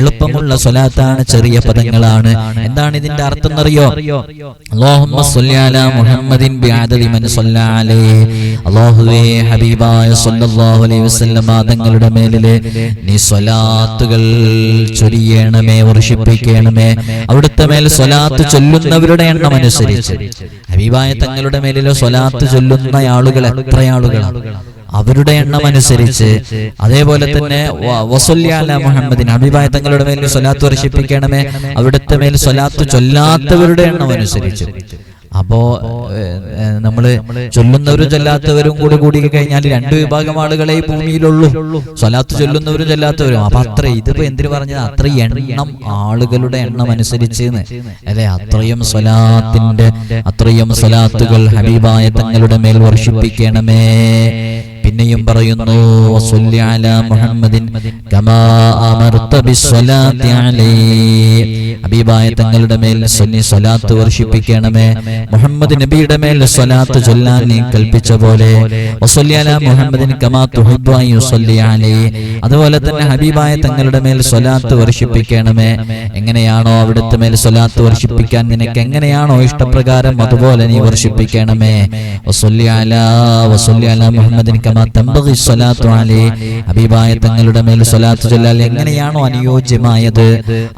എളുപ്പമുള്ള സ്വലാത്താണ് ചെറിയ പദങ്ങളാണ്. എന്താണ് ഇതിന്റെ അർത്ഥം എന്നറിയോ? മുഹമ്മദിൻ ഹബീബായ അലൈഹി തങ്ങളുടെ മേലിലെ നീ സ്വലാത്തുകൾ ചൊരിയണമേ വർഷിപ്പിക്കണമേ. അവിടുത്തെ മേൽ സ്വലാത്ത് ചൊല്ലുന്നവരുടെ എണ്ണം അനുസരിച്ച്. ഹബീബായ തങ്ങളുടെ മേലിലെ സ്വലാത്ത് ചൊല്ലുന്ന ആളുകൾ എത്ര ആളുകളാണ് അവരുടെ എണ്ണം അനുസരിച്ച് അതേപോലെ തന്നെ വസുല്യാല മുഹമ്മദിന് ഹബീബായ തങ്ങളുടെ മേൽ സ്വലാത്ത് വർഷിപ്പിക്കണമേ. അവിടുത്തെ മേൽ സ്വലാത്ത് ചൊല്ലാത്തവരുടെ എണ്ണം അനുസരിച്ച്. അപ്പോ നമ്മൾ ചൊല്ലുന്നവരും ചൊല്ലാത്തവരും കൂടി കൂടി കഴിഞ്ഞാൽ രണ്ട് വിഭാഗം ആളുകളെ ഭൂമിയിലുള്ളൂ. സ്വലാത്ത് ചൊല്ലുന്നവരും ചൊല്ലാത്തവരും. അപ്പൊ അത്ര ഇതിപ്പോ എന്തിനു പറഞ്ഞത് അത്ര എണ്ണം ആളുകളുടെ എണ്ണം അനുസരിച്ച്. അല്ലെ? അത്രയും സ്വലാത്തിന്റെ അത്രയും സ്വലാത്തുകൾ ഹബീബായ തങ്ങളുടെ മേൽ വർഷിപ്പിക്കണമേ. പിന്നെയും പറയുന്നു വസല്ലി അലാ മുഹമ്മദിൻ കമാ അമർത ബിസ്സലാത്തി അലൈഹി ഹബീബായ തങ്ങളുടെ മേൽ സുന്നി സ്വലാത്ത് വർഷിപ്പിക്കണമേ. മുഹമ്മദ് നബിയുടെ മേൽ സ്വലാത്ത് ചൊല്ലാൻ നീ കൽപ്പിച്ച പോലെ. വസല്ലി അലാ മുഹമ്മദിൻ കമാ തുഹിബ്ബു അൻ യുസല്ലി അലൈഹി അതുപോലെ തന്നെ ഹബീബായ തങ്ങളുടെ മേൽ സ്വലാത്ത് വർഷിപ്പിക്കണമേ. എങ്ങനെയാണോ അവിടുത്തെ മേൽ സ്വലാത്ത് വർഷിപ്പിക്കാൻ നിനക്ക് എങ്ങനെയാണോ ഇഷ്ടപ്രകാരം അതുപോലെ നീ വർഷിപ്പിക്കണമേ. വസല്ലി അലാ വസല്ലി അലാ മുഹമ്മദിൻ കമാ സ്വലാത്തു ഹബീബായ തങ്ങളുടെ മേൽ സ്വലാത്ത് ചൊല്ലാൽ എങ്ങനെയാണോ അനുയോജ്യമായത്?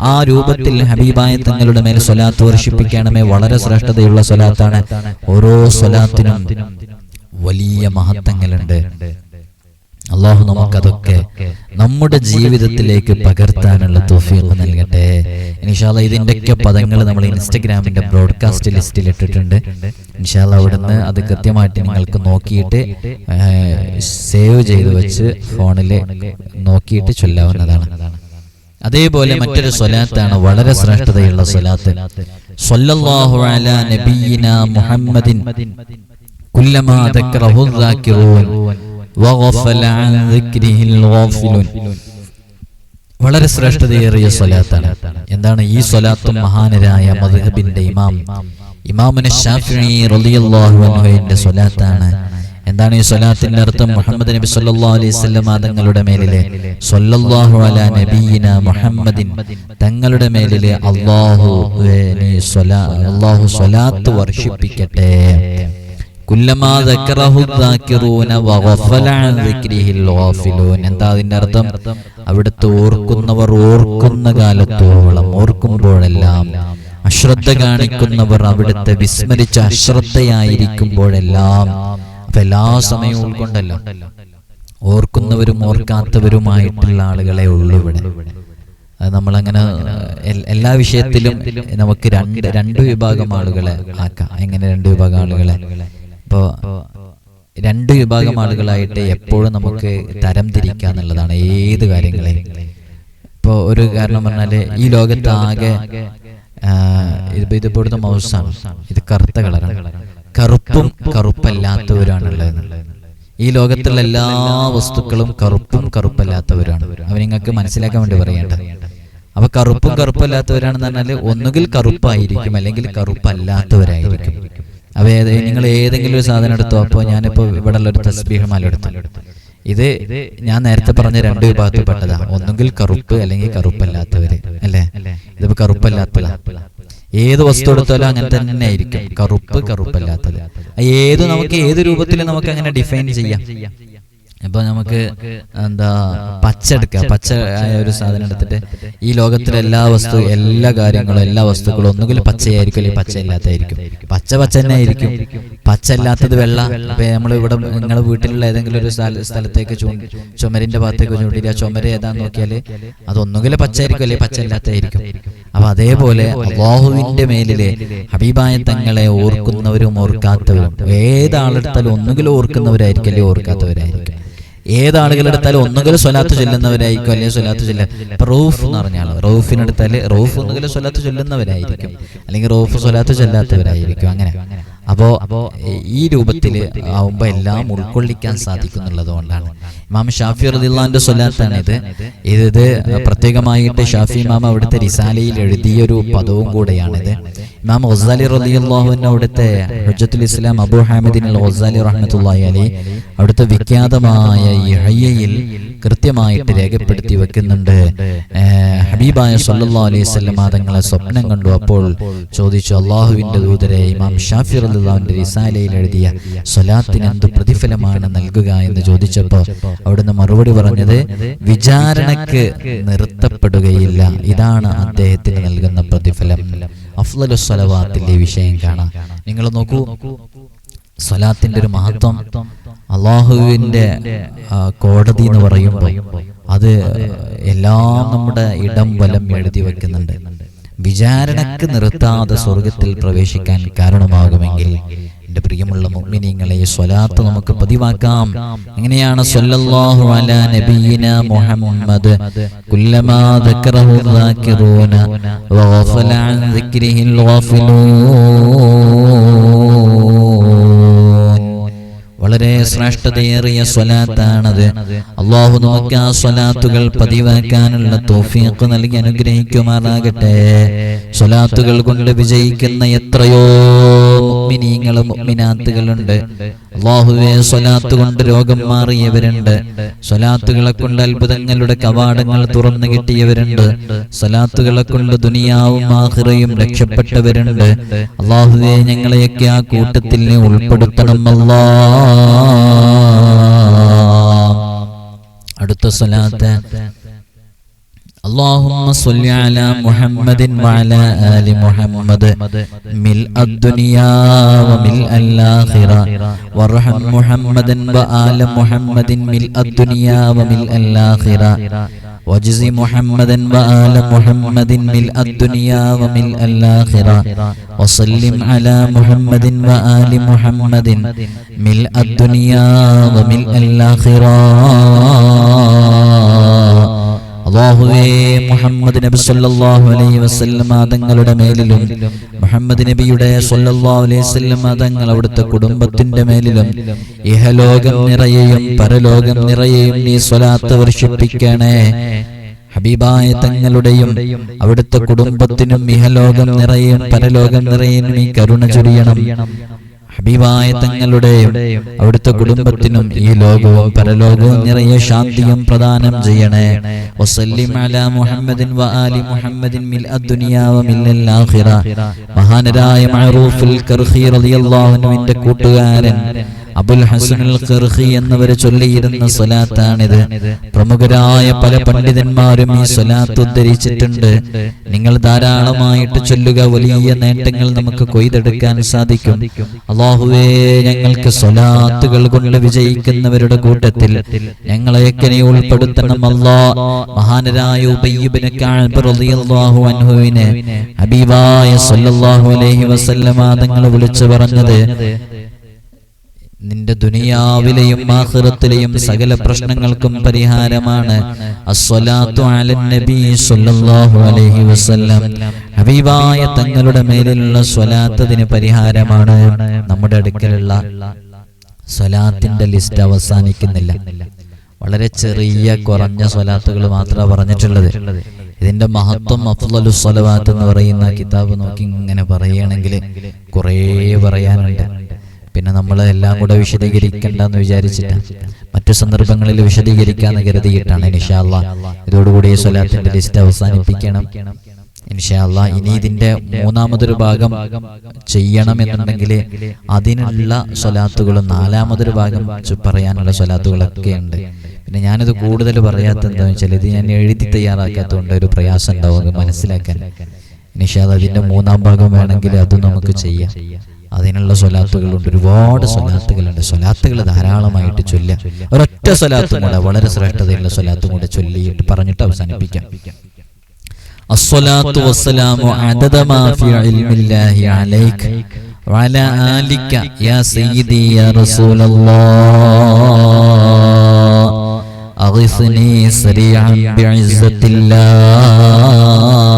ആ രൂപത്തിൽ ഹബീബായ തങ്ങളുടെ മേൽ സ്വലാത്ത് വർഷിപ്പിക്കണമേ വളരെ ശ്രേഷ്ഠതയുള്ള സ്വലാത്താണ്. ഓരോ സ്വലാത്തിനും വലിയ മഹത്വങ്ങളുണ്ട്. അള്ളാഹു നമുക്കതൊക്കെ നമ്മുടെ ജീവിതത്തിലേക്ക് പകർത്താനുള്ള തോഫീഖ് നൽകട്ടെ ഇൻഷാല്ല ഇതിൻ്റെയൊക്കെ പദങ്ങൾ നമ്മൾ ഇൻസ്റ്റഗ്രാമിന്റെ ബ്രോഡ്കാസ്റ്റ് ലിസ്റ്റിൽ ഇട്ടിട്ടുണ്ട് ഇൻഷാല്ല അവിടുന്ന് അത് കൃത്യമായിട്ട് നിങ്ങൾക്ക് നോക്കിയിട്ട് സേവ് ചെയ്ത് വെച്ച് ഫോണിൽ നോക്കിയിട്ട് ചൊല്ലാവുന്നതാണ് അതേപോലെ മറ്റൊരു സ്വലാത്താണ് വളരെ ശ്രേഷ്ഠതയുള്ള സ്വലാത്ത് സ്വല്ലല്ലാഹു അലാ നബിയിന മുഹമ്മദിൻ കുല്ലമാ ദക്കറഹു الذاكرون وغفل عن ذكره الغافلون വളരെ ശ്രേഷ്ഠതയേറിയ സ്വലാത്താണ് എന്താണ് ഈ സ്വലാത്തും മഹാനരായ മദ്ഹബിന്റെ ഇമാം ഇമാമുന ഷാഫിഈ റളിയല്ലാഹു അൻഹുവിന്റെ സ്വലാത്താണ് എന്താണ് ഈ സ്വലാത്തിന്റെ അർത്ഥം മുഹമ്മദ് നബി സല്ലല്ലാഹു അലൈഹി വസല്ലം തങ്ങളുടെ മേലിലെ സല്ലല്ലാഹു അലാ നബിയിന മുഹമ്മദിൻ തങ്ങളുടെ മേലിലെ അല്ലാഹു ഏ, നീ സ്വലാ അല്ലാഹു സ്വലാത്ത് വർഷിപ്പിക്കട്ടെ എന്താ അതിന്റെ അർത്ഥം? അവിടുത്തെ ഓർക്കുന്നവർ ഓർക്കുന്ന കാലത്തോളം ഓർക്കുമ്പോഴെല്ലാം അശ്രദ്ധ കാണിക്കുന്നവർ അവിടുത്തെ വിസ്മരിച്ച അശ്രദ്ധയായിരിക്കുമ്പോഴെല്ലാം എല്ലാ സമയവും ഉൾക്കൊണ്ടല്ലോ. ഓർക്കുന്നവരും ഓർക്കാത്തവരുമായിട്ടുള്ള ആളുകളെ ഉള്ളു ഇവിടെ. നമ്മളങ്ങനെ എല്ലാ വിഷയത്തിലും നമുക്ക് രണ്ട് രണ്ട് വിഭാഗം ആളുകളെ ആക്കാം. എങ്ങനെ രണ്ട് വിഭാഗം ആളുകളെ? ഇപ്പോ രണ്ട് വിഭാഗം ആളുകളായിട്ട് എപ്പോഴും നമുക്ക് തരം തിരിക്കുക എന്നുള്ളതാണ് ഏത് കാര്യങ്ങളെയും. ഇപ്പോൾ ഒരു കാരണം പറഞ്ഞാൽ ഈ ലോകത്ത് ആകെ ആ, ഇത് ഇവിടുത്തെ മൗസാണ്. ഇത് കറുത്ത കളറാണ്. കറുപ്പും കറുപ്പല്ലാത്തവരാണുള്ളത്. ഈ ലോകത്തുള്ള എല്ലാ വസ്തുക്കളും കറുപ്പും കറുപ്പല്ലാത്തവരാണ്. അവ നിങ്ങൾക്ക് മനസ്സിലാക്കാൻ വേണ്ടി പറയേണ്ടത് അപ്പൊ കറുപ്പും കറുപ്പല്ലാത്തവരാണെന്ന് പറഞ്ഞാൽ ഒന്നുകിൽ കറുപ്പായിരിക്കും അല്ലെങ്കിൽ കറുപ്പല്ലാത്തവരായിരിക്കും. അവ നിങ്ങൾ ഏതെങ്കിലും ഒരു സാധനം എടുത്തോ അപ്പോൾ ഞാനിപ്പോൾ ഇവിടെ ഉള്ള ഒരു തസ്ബീഹ് മാല എടുത്തു. ഇത് ഞാൻ നേരത്തെ പറഞ്ഞ രണ്ട് വിഭാഗത്തിൽപ്പെട്ടതാ. ഒന്നുകിൽ കറുപ്പ് അല്ലെങ്കിൽ കറുപ്പല്ലാത്തവര് അല്ലേ? ഇതിപ്പോ കറുപ്പല്ലാത്തതാ ഏത് വസ്തു എടുത്താലും അങ്ങനെ തന്നെ ആയിരിക്കും കറുപ്പ് കറുപ്പല്ലാത്തത്. ഏത് നമുക്ക് ഏത് രൂപത്തിൽ നമുക്ക് അങ്ങനെ ഡിഫൈൻ ചെയ്യാം? ഇപ്പൊ നമുക്ക് എന്താ പച്ച എടുക്കുക പച്ച ആയ ഒരു സാധനം എടുത്തിട്ട് ഈ ലോകത്തിലെ എല്ലാ വസ്തു എല്ലാ കാര്യങ്ങളും എല്ലാ വസ്തുക്കളും ഒന്നുകിൽ പച്ചയായിരിക്കും അല്ലെങ്കിൽ പച്ച ഇല്ലാത്തതായിരിക്കും പച്ച പച്ച തന്നെ ആയിരിക്കും. പച്ച അല്ലാത്തത് വെള്ള. ഇപ്പൊ നമ്മൾ ഇവിടെ നിങ്ങളുടെ വീട്ടിലുള്ള ഏതെങ്കിലും ഒരു സ്ഥല- സ്ഥലത്തേക്ക് ചുമരിന്റെ ഭാഗത്തേക്ക് ചൂണ്ടിട്ട് ആ ചുമര് ഏതാന്ന് നോക്കിയാൽ അത് ഒന്നുകിൽ പച്ചയായിരിക്കും അല്ലെങ്കിൽ പച്ച ഇല്ലാത്തതായിരിക്കും അപ്പൊ അതേപോലെ അള്ളാഹുവിന്റെ മേലിലെ ഹബീബായ തങ്ങളെ ഓർക്കുന്നവരും ഓർക്കാത്തവരും. ഏതാളെടുത്താലും ഒന്നുകിൽ ഓർക്കുന്നവരായിരിക്കും അല്ലെങ്കിൽ ഓർക്കാത്തവരായിരിക്കും. ഏതാളുകളെടുത്താലും ഒന്നുകിൽ സ്വലാത്ത് ചൊല്ലുന്നവരായിരിക്കും അല്ലെങ്കിൽ സ്വലാത്ത് ചൊല്ല റൂഫ് എന്ന് എന്ന് പറഞ്ഞാൽ റൂഫിനെടുത്താൽ റൂഫ് ഒന്നുകിൽ സ്വലാത്ത് ചൊല്ലുന്നവരായിരിക്കും അല്ലെങ്കിൽ റൂഫ് സ്വലാത്ത് ചൊല്ലാത്തവരായിരിക്കും അങ്ങനെ. അപ്പോ ഈ രൂപത്തിൽ ആവുമ്പോൾ എല്ലാം ഉൾക്കൊള്ളിക്കാൻ സാധിക്കുന്നുള്ളത് കൊണ്ടാണ് ഇമാം ഷാഫി റദിള്ളാന്റെ സ്വലാത്താണ് ഇത് ഇത് പ്രത്യേകമായിട്ട് ഷാഫി ഇമാം അവിടുത്തെ റിസാലയിൽ എഴുതിയ ഒരു പദവും കൂടെയാണിത്. ഇമാം ഒസാലി റളിയല്ലാഹുവിന് അവിടുത്തെ ഹുജത്തുൽ ഇസ്ലാം അബൂ ഹാമിദിൻ അൽ ഒസാലി റഹ്മത്തുള്ളാഹി അലൈഹി അവിടുത്തെ വിഖ്യാതമായ യഹ്യയിൽ കൃത്യമായിട്ട് രേഖപ്പെടുത്തി വെക്കുന്നുണ്ട്. ഹബീബായ സല്ലാ അലൈഹി വസല്ലം തങ്ങളെ സ്വപ്നം കണ്ടു അപ്പോൾ ചോദിച്ചു അള്ളാഹുവിന്റെ ദൂതരെ ഇമാം ഷാഫി റളിയല്ലാഹുവിന്റെ റിസാലയിൽ എഴുതിയ സ്വലാത്തിന് എന്ത് പ്രതിഫലമാണ് നൽകുക എന്ന് ചോദിച്ചപ്പോൾ അവിടുന്ന് മറുപടി പറഞ്ഞത് വിചാരണക്ക് നിർത്തപ്പെടുകയില്ല. ഇതാണ് അദ്ദേഹത്തിന് നൽകുന്ന പ്രതിഫലം. അഫ്ലലു സ്വലവാത്തിന്റെ വിഷയം കാണാം. നിങ്ങൾ നോക്കൂ സ്വലാത്തിന്റെ ഒരു മഹത്വം അള്ളാഹുവിന്റെ ആ, കോടതി എന്ന് പറയുമ്പോൾ അത് എല്ലാം നമ്മുടെ ഇടം വലം എഴുതി വെക്കുന്നുണ്ട്. വിചാരണക്ക് നിർത്താതെ സ്വർഗത്തിൽ പ്രവേശിക്കാൻ കാരണമാകുമെങ്കിൽ എന്റെ പ്രിയമുള്ള മുഅ്മിനീങ്ങളെ സ്വലാത്ത് നമുക്ക് പതിവാക്കാം. എങ്ങനെയാണ് സ്വല്ലല്ലാഹു അലാ നബിയിന മുഹമ്മദ് കുല്ലമാ ദക്കറഹു ദാക്കിറൂന വഗഫല അൻ ദിക്രിഹിൽ ഗാഫിലൂൻ. വളരെ ശ്രേഷ്ഠതയേറിയ സ്വലാത്താണത്. അള്ളാഹു നമുക്ക് ആ സ്വലാത്തുകൾ പതിവാക്കാനുള്ള തോഫിയൊക്കെ നൽകി അനുഗ്രഹിക്കുമാറാകട്ടെ. സ്വലാത്തുകൾ കൊണ്ട് വിജയിക്കുന്ന എത്രയോ മുഅ്മിനീങ്ങളും മുഅ്മിനാത്തുകളുണ്ട് അള്ളാഹുവെ സ്വലാത്ത് കൊണ്ട് രോഗം മാറിയവരുണ്ട്. സ്വലാത്തുകളെ കൊണ്ട് അത്ഭുതങ്ങളുടെ കവാടങ്ങൾ തുറന്നു കിട്ടിയവരുണ്ട്. സ്വലാത്തുകളെ കൊണ്ട് ദുനിയാവും ആഹ്റയും രക്ഷപ്പെട്ടവരുണ്ട്. അള്ളാഹുവെ ഞങ്ങളെയൊക്കെ ആ കൂട്ടത്തിൽ ഉൾപ്പെടുത്തണം അല്ലാ അടുത്ത സ്വലാത്ത്. اللهم صل على محمد وعلى آل محمد. ملء الدنيا وملء الآخرة. وارحم محمدا وآل محمد. ملء الدنيا وملء الآخرة. واجز محمدا وآل محمد. ملء الدنيا وملء الآخرة. وسلم على محمد وآل محمد. ملء الدنيا وملء الآخرة. അള്ളാഹുവേ മുഹമ്മദ് നബി സല്ലല്ലാഹു അലൈഹി വസല്ലമ തങ്ങളുടെ മേലിലും മുഹമ്മദ് നബിയുടെ സല്ലല്ലാഹു അലൈഹി വസല്ലമ തങ്ങൾ അവിടുത്തെ കുടുംബത്തിന്റെ മേലിലും ഇഹലോകം നിറയെയും പരലോകം നിറയെയും നീ സ്വലാത്ത് വർഷിപ്പിക്കണേ. ഹബീബായ തങ്ങളുടെയും അവിടുത്തെ കുടുംബത്തിനും ഇഹലോകം നിറയും പരലോകം നിറയും നീ കരുണ ചൊരിയണം. ഹബീബായ തങ്ങളുടെ അവിടുത്തെ കുടുംബത്തിനും ഈ ലോകവും പരലോകവും നിറയെ ശാന്തിയും പ്രദാനം ചെയ്യണേ. വസല്ലിം അലാ മുഹമ്മദിൻ വ ആലി മുഹമ്മദിൻ മിൽ അദ്ദുനിയ വമിൽ ആഖിറ. മഹാനരായ മഅറൂഫുൽ കർഖി റളിയല്ലാഹു അൻഹുവിന്റെ കൂട്ടുകാരൻ. അബുൽ ഹസനുൽ ഖർഖി എന്നവരെ ചൊല്ലിയിരുന്ന സ്വലാത്താണിത്. പ്രമുഖരായ പല പണ്ഡിതന്മാരും ഈ സ്വലാത്ത് ഉദ്ധരിച്ചിട്ടുണ്ട്. നിങ്ങൾ ധാരാളമായിട്ട് ചൊല്ലുക വലിയ നേട്ടങ്ങൾ നമുക്ക് കൊയ്തെടുക്കാൻ സാധിക്കും. അള്ളാഹുവേ ഞങ്ങൾക്ക് സ്വലാത്തുകൾ കൊണ്ട് വിജയിക്കുന്നവരുടെ കൂട്ടത്തിൽ ഞങ്ങളെയൊക്കെ നീ ഉൾപ്പെടുത്തണം അല്ലാ? മഹാനരായ ഉബയ്യിബ്നു അൻഹുവിനെ ഹബീബായ സല്ലല്ലാഹു അലൈഹി വസല്ലമ തങ്ങൾ വിളിച്ചു പറഞ്ഞത് നിന്റെ ദുനിയാവിലെയും ആഖിറത്തിലെയും സകല പ്രശ്നങ്ങൾക്കും പരിഹാരമാണ്. അലൻ നബി സല്ലല്ലാഹു അലൈഹി വസല്ലം. ഹബീബായ തങ്ങളുടെ മേലിലുള്ള സ്വലാത്തതിന് പരിഹാരമാണ് നമ്മുടെ അടുക്കലുള്ള സ്വലാത്തിന്റെ ലിസ്റ്റ് അവസാനിക്കുന്നില്ല. വളരെ ചെറിയ കുറഞ്ഞ സ്വലാത്തുകൾ മാത്രമാണ് പറഞ്ഞിട്ടുള്ളത്. ഇതിന്റെ മഹത്വം അഫ്ലു സ്വലവാത്ത് എന്ന് പറയുന്ന കിതാബ് നോക്കി ഇങ്ങനെ പറയുകയാണെങ്കിൽ കുറേ പറയാനുണ്ട്. പിന്നെ നമ്മൾ എല്ലാം കൂടെ വിശദീകരിക്കണ്ടെന്ന് വിചാരിച്ചിട്ട് മറ്റു സന്ദർഭങ്ങളിൽ വിശദീകരിക്കാന്ന് കരുതിയിട്ടാണ് ഇൻഷാല്ല ഇതോടുകൂടി സ്വലാത്തിന്റെ ലിസ്റ്റ് അവസാനിപ്പിക്കണം. ഇൻഷാല്ല ഇനി ഇതിന്റെ മൂന്നാമതൊരു ഭാഗം ചെയ്യണം ചെയ്യണമെന്നുണ്ടെങ്കിൽ അതിനുള്ള സ്വലാത്തുകളും നാലാമതൊരു ഭാഗം പറയാനുള്ള സ്വലാത്തുകളൊക്കെ ഉണ്ട് പിന്നെ ഞാനിത് കൂടുതൽ പറയാത്ത എന്താണെന്ന് വെച്ചാൽ ഇത് ഞാൻ എഴുതി തയ്യാറാക്കാത്തതുകൊണ്ട് ഒരു പ്രയാസം ഉണ്ടാവും മനസ്സിലാക്കാൻ. നിഷാദ് അതിന്റെ മൂന്നാം ഭാഗം വേണമെങ്കിൽ അത് നമുക്ക് ചെയ്യാം. അതിനുള്ള സ്വലാത്തുകളുണ്ട് ഒരുപാട് സ്വലാത്തുകളുണ്ട് സ്വലാത്തുകൾ ധാരാളമായിട്ട് ചൊല്ലാം ഒരൊറ്റ സ്വലാത്തും കൂടെ വളരെ ശ്രേഷ്ഠതയുള്ള സ്വലാത്തും കൂടെ ചൊല്ലിയിട്ട് പറഞ്ഞിട്ട് അവസാനിപ്പിക്കാം الصلاة والسلام عدد ما في علم الله عليك وعلى آلك يا سيدي يا رسول الله أغثني سريعا بعزة الله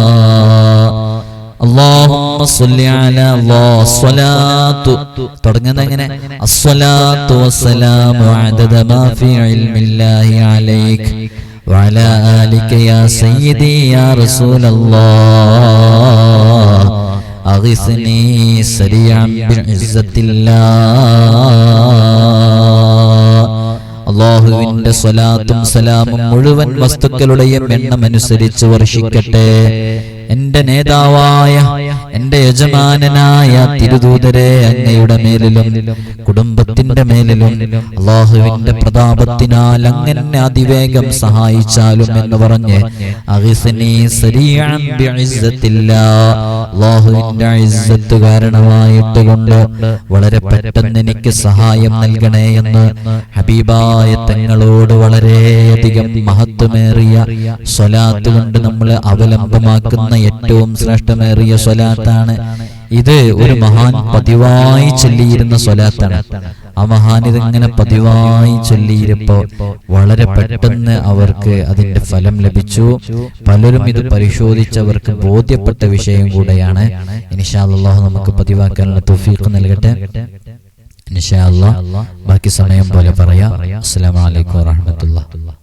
اللهم صل على الله الصلاة തുടങ്ങുന്നത് എങ്ങനെ الصلاة والسلام عدد ما في علم الله عليك وعلى آلك يا سيدي يا رسول الله أغثني سريعا بعزة الله അള്ളാഹുവിന്റെ സ്വലാത്തും സലാമും മുഴുവൻ വസ്തുക്കളുടെയും എണ്ണമനുസരിച്ച് വർഷിക്കട്ടെ എന്റെ നേതാവായ എന്റെ യജമാനനായ തിരുദൂതരെ അങ്ങയുടെ മേലിലും കുടുംബത്തിന്റെ മേലിലും അള്ളാഹുവിന്റെ പ്രതാപത്തിനാൽ അങ്ങനെ അതിവേഗം സഹായിച്ചാലും എന്ന് പറഞ്ഞ് കാരണമായിട്ട് കൊണ്ട് വളരെ പെട്ടെന്ന് എനിക്ക് സഹായം നൽകണേ എന്ന് ഹബീബായ തങ്ങളോട് വളരെയധികം മഹത്വമേറിയ സ്വലാത്ത് കൊണ്ട് നമ്മൾ അവലംബമാക്കുന്ന ഏറ്റവും ശ്രേഷ്ഠമേറിയ സ്വലാത്താണ്. ഇത് ഒരു മഹാൻ പതിവായി ചൊല്ലിയിരുന്ന സ്വലാത്താണ്. ആ മഹാൻ ഇതിങ്ങനെ പതിവായി ചൊല്ലിയിരുപ്പോ വളരെ പെട്ടെന്ന് അവർക്ക് അതിന്റെ ഫലം ലഭിച്ചു. പലരും ഇത് പരിശോധിച്ചവർക്ക് ബോധ്യപ്പെട്ട വിഷയം കൂടെയാണ്. ഇൻഷാ അല്ലാഹ് നമുക്ക് പതിവാക്കാനുള്ള തൗഫീഖ് നൽകട്ടെ. ഇൻഷാ അല്ലാഹ് ബാക്കി സമയം പോലെ പറയാം. അസ്സലാമു അലൈക്കും വറഹ്മത്തുള്ളാഹി.